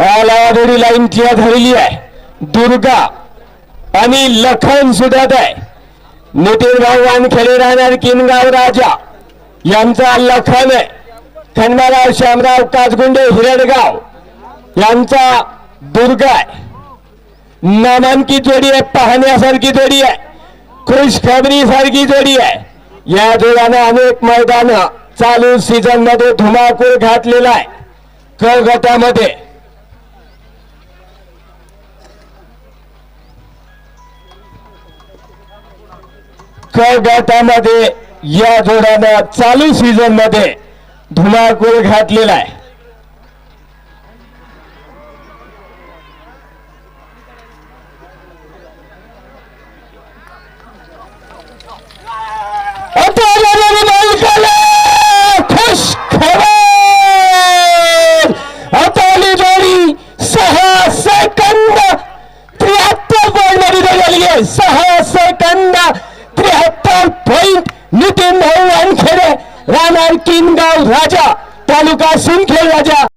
लावादोडी line टिया धरली आहे. दुर्गा आणि लखन सुद्धा आहे नितीन भाऊ वानखेडे राहणार किनगाव राजा. यांचा लखन आहे. खंडमाराव श्यामराव काचगुंडे हिरडगाव. यांचा दुर्गा आहे. नामांकित जोडी आहे पाहण्यासारखी जोडी आहे. खुश सारखी जोडी आहे. या जोड्यानं अनेक मैदान चालू सीझनमध्ये धुमाकूळ घातलेला आहे. क गटामध्ये क गटामध्ये या जोडानं चालू सीझनमध्ये धुमाकूळ घातलेला आहे. आता खुश खबर! जोडी सहा सेकंद त्र्याहत्तर पॉईंटमध्ये जोडी आहे. सहा सेकंद त्र्याहत्तर पॉईंट नितीन भाऊ वानखेडे राहणार किनगाव राजा तालुका सिंदखेड राजा.